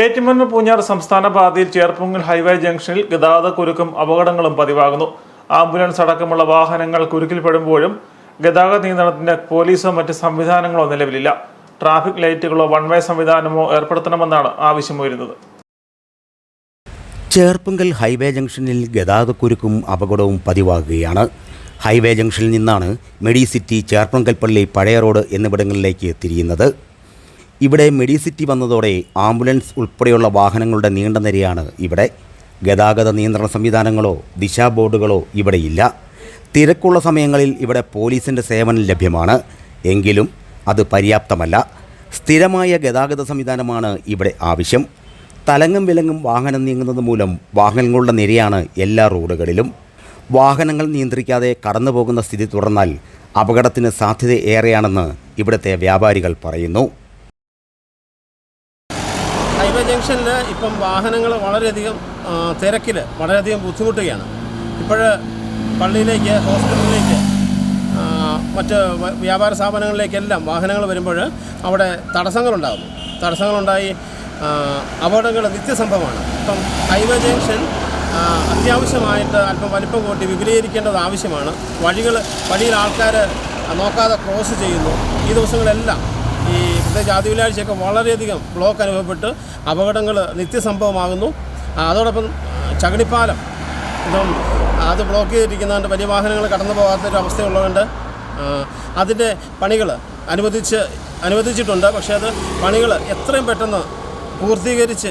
ഏറ്റുമന്നൂർ പൂഞ്ഞാർ സംസ്ഥാന പാതയിൽ ചേർപ്പുങ്കൽ ഹൈവേ ജംഗ്ഷനിൽ ഗതാഗത കുരുക്കും അപകടങ്ങളും പതിവാകുന്നു. ആംബുലൻസ് അടക്കമുള്ള വാഹനങ്ങൾ കുരുക്കിൽപ്പെടുമ്പോഴും ഗതാഗത നിയന്ത്രണത്തിന് പോലീസോ മറ്റ് സംവിധാനങ്ങളോ നിലവിലില്ല. ട്രാഫിക് ലൈറ്റുകളോ വൺ വേ സംവിധാനമോ ഏർപ്പെടുത്തണമെന്നാണ് ആവശ്യമുയരുന്നത് ചേർപ്പുങ്കൽ ഹൈവേ ജംഗ്ഷനിൽ ഗതാഗതക്കുരുക്കും അപകടവും പതിവാകുകയാണ്. ഹൈവേ ജംഗ്ഷനിൽ നിന്നാണ് മെഡിസിറ്റി സിറ്റി പള്ളി പഴയ റോഡ് എന്നിവിടങ്ങളിലേക്ക് തിരിയുന്നത്. ഇവിടെ മെഡിസിറ്റി വന്നതോടെ ആംബുലൻസ് ഉൾപ്പെടെയുള്ള വാഹനങ്ങളുടെ നീണ്ട നിരയാണ് ഇവിടെ. ഗതാഗത നിയന്ത്രണ സംവിധാനങ്ങളോ ദിശാ ബോർഡുകളോ ഇവിടെയില്ല തിരക്കുള്ള സമയങ്ങളിൽ ഇവിടെ പോലീസിന്റെ സേവനം ലഭ്യമാണ്. എങ്കിലും അത് പര്യാപ്തമല്ല. സ്ഥിരമായ ഗതാഗത സംവിധാനമാണ് ഇവിടെ ആവശ്യം. തലങ്ങും വിലങ്ങും വാഹനം നീങ്ങുന്നത് മൂലം വാഹനങ്ങളുടെ നിരയാണ് എല്ലാ റോഡുകളിലും. വാഹനങ്ങൾ നിയന്ത്രിക്കാതെ കടന്നു പോകുന്ന സ്ഥിതി തുടർന്നാൽ അപകടത്തിന് സാധ്യത ഏറെയാണെന്ന് ഇവിടുത്തെ വ്യാപാരികൾ പറയുന്നു. ഹൈവേ ജംഗ്ഷനിൽ ഇപ്പം വാഹനങ്ങൾ വളരെയധികം തിരക്കിൽ വളരെയധികം ബുദ്ധിമുട്ടുകയാണ്. ഇപ്പോൾ പള്ളിയിലേക്ക് ഹോസ്പിറ്റലിലേക്ക് മറ്റ് വ്യാപാര സ്ഥാപനങ്ങളിലേക്കെല്ലാം വാഹനങ്ങൾ വരുമ്പോൾ അവിടെ തടസ്സങ്ങളുണ്ടാകുന്നു. തടസ്സങ്ങളുണ്ടായി അപകടങ്ങൾ നിത്യസംഭവമാണ്. ഇപ്പം ഹൈവേ ജംഗ്ഷൻ അത്യാവശ്യമായിട്ട് അല്പം വലിപ്പം കൂട്ടി വിപുലീകരിക്കേണ്ടത് ആവശ്യമാണ്. വഴികൾ വഴിയിൽ ആൾക്കാർ നോക്കാതെ ക്രോസ് ചെയ്യുന്നു. ഈ ദിവസങ്ങളെല്ലാം പ്രത്യേകിച്ച് ആദ്യ വെള്ളിയാഴ്ചയൊക്കെ വളരെയധികം ബ്ലോക്ക് അനുഭവപ്പെട്ട് അപകടങ്ങൾ നിത്യസംഭവമാകുന്നു. അതോടൊപ്പം ചകടിപ്പാലം. ഇതും അത് ബ്ലോക്ക് ചെയ്തിരിക്കുന്നതുകൊണ്ട് വലിയ വാഹനങ്ങൾ കടന്നു പോകാത്തൊരു അവസ്ഥയുള്ളതുകൊണ്ട് അതിന്റെ പണികൾ അനുവദിച്ച് അനുവദിച്ചിട്ടുണ്ട്. പക്ഷേ അത് പണികൾ എത്രയും പെട്ടെന്ന് പൂർത്തീകരിച്ച്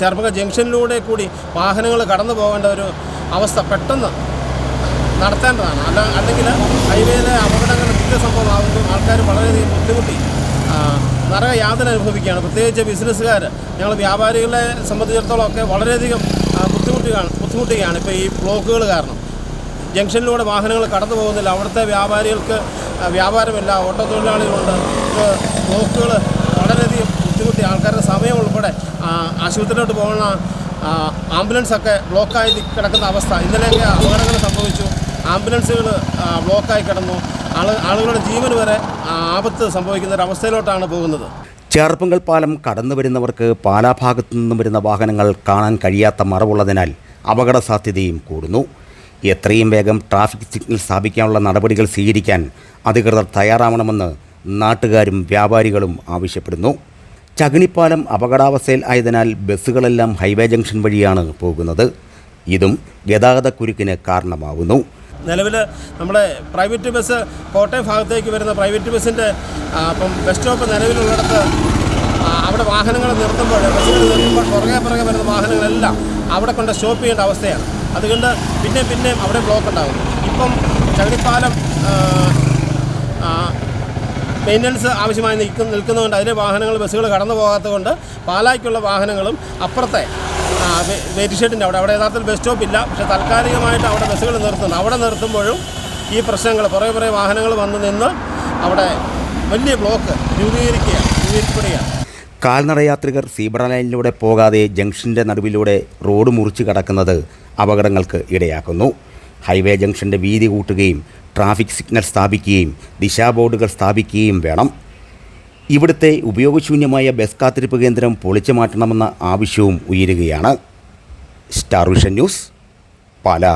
ചെറുപ്പക ജംഗ്ഷനിലൂടെ കൂടി വാഹനങ്ങൾ കടന്നു പോകേണ്ട ഒരു അവസ്ഥ പെട്ടെന്ന് നടത്തേണ്ടതാണ്. അല്ല അല്ലെങ്കിൽ ഹൈവേയിലെ അപകടങ്ങൾ നിത്യസംഭവമാകുന്നു ആൾക്കാർ വളരെയധികം ബുദ്ധിമുട്ടി. ആ, നരക യാതന അനുഭവിക്കുകയാണ്. പ്രത്യേകിച്ച് ബിസിനസ്സുകാർ ഞങ്ങൾ വ്യാപാരികളെ സംബന്ധിച്ചിടത്തോളം ഒക്കെ വളരെയധികം ബുദ്ധിമുട്ടുകയാണ് ബുദ്ധിമുട്ടുകയാണ് ഇപ്പോൾ ഈ ബ്ലോക്കുകൾ കാരണം. ജംഗ്ഷനിലൂടെ വാഹനങ്ങൾ കടന്നു പോകുന്നില്ല. അവിടുത്തെ വ്യാപാരികൾക്ക് വ്യാപാരമില്ല. ഓട്ടോ തൊഴിലാളികളുണ്ട്. ബ്ലോക്കുകൾ വളരെയധികം ബുദ്ധിമുട്ടി. ആൾക്കാരുടെ സമയം ഉൾപ്പെടെ ആശുപത്രിയിലോട്ട് പോകുന്ന ആംബുലൻസ് ആംബുലൻസൊക്കെ ബ്ലോക്കായി കിടക്കുന്ന അവസ്ഥ. ഇന്നലെയൊക്കെ അപകടങ്ങൾ സംഭവിച്ചു. ആംബുലൻസുകൾ ബ്ലോക്കായി കിടന്നു. ആളുകളുടെ ജീവൻ വരെ ആപത്ത് സംഭവിക്കുന്ന ഒരു പോകുന്നത്. ചേർപ്പുങ്കൽ പാലം കടന്നു വരുന്നവർക്ക് പാലാ ഭാഗത്തു നിന്നും വരുന്ന വാഹനങ്ങൾ കാണാൻ കഴിയാത്ത മറവുള്ളതിനാൽ അപകട സാധ്യതയും കൂടുന്നു. എത്രയും വേഗം ട്രാഫിക് സിഗ്നൽ സ്ഥാപിക്കാനുള്ള നടപടികൾ സ്വീകരിക്കാൻ അധികൃതർ തയ്യാറാവണമെന്ന് നാട്ടുകാരും വ്യാപാരികളും ആവശ്യപ്പെടുന്നു. ചകിണിപ്പാലം അപകടാവസ്ഥയിൽ ആയതിനാൽ ബസ്സുകളെല്ലാം ഹൈവേ ജംഗ്ഷൻ വഴിയാണ് പോകുന്നത്. ഇതും ഗതാഗതക്കുരുക്കിന് കാരണമാകുന്നു നിലവിൽ നമ്മുടെ പ്രൈവറ്റ് ബസ് കോട്ടയം ഭാഗത്തേക്ക് വരുന്ന പ്രൈവറ്റ് ബസ്സിന്റെ അപ്പം ബസ് സ്റ്റോപ്പ് നിലവിലുള്ളിടത്ത് അവിടെ വാഹനങ്ങൾ നിർത്തുമ്പോൾ ബസ്സുകൾ നിർത്തുമ്പോൾ പുറകെ പുറകെ വരുന്ന വാഹനങ്ങളെല്ലാം അവിടെ കൊണ്ട് സ്റ്റോപ്പ് ചെയ്യേണ്ട അവസ്ഥയാണ്. അതുകൊണ്ട് പിന്നെ പിന്നെയും അവിടെ ബ്ലോക്ക് ഉണ്ടാകും. ഇപ്പം ചകിരിപ്പാലം മെയിന്റനൻസ് ആവശ്യമായി നിൽക്കുന്ന നിൽക്കുന്നതുകൊണ്ട് അതിലെ വാഹനങ്ങൾ ബസ്സുകൾ കടന്നു പോകാത്തതുകൊണ്ട് പാലായ്ക്കുള്ള വാഹനങ്ങളും അപ്പുറത്തെ ഷെഡിന്റെ അവിടെ. അവിടെ യഥാർത്ഥത്തിൽ ബസ് സ്റ്റോപ്പ് ഇല്ല. പക്ഷേ താൽക്കാലികമായിട്ട് അവിടെ ബസ്സുകൾ നിർത്തുന്നു. അവിടെ നിർത്തുമ്പോഴും ഈ പ്രശ്നങ്ങൾ കുറേ കുറേ വാഹനങ്ങൾ വന്ന് നിന്ന് അവിടെ വലിയ ബ്ലോക്ക് രൂപീകരിക്കുകയാണ് രൂപീകരിക്കപ്പെടുകയാണ് കാൽനടയാത്രികർ സീബ്ര ലൈനിലൂടെ പോകാതെ ജംഗ്ഷന്റെ നടുവിലൂടെ റോഡ് മുറിച്ച് കടക്കുന്നത് അപകടങ്ങൾക്ക് ഇടയാക്കുന്നു. ഹൈവേ ജംഗ്ഷന്റെ വീതി കൂട്ടുകയും ട്രാഫിക് സിഗ്നൽ സ്ഥാപിക്കുകയും ദിശാബോർഡുകൾ സ്ഥാപിക്കുകയും വേണം. ഇവിടുത്തെ ഉപയോഗശൂന്യമായ ബസ് കാത്തിരിപ്പ് കേന്ദ്രം പൊളിച്ചു മാറ്റണമെന്ന ആവശ്യവും ഉയരുകയാണ്. Star Vision News Pala.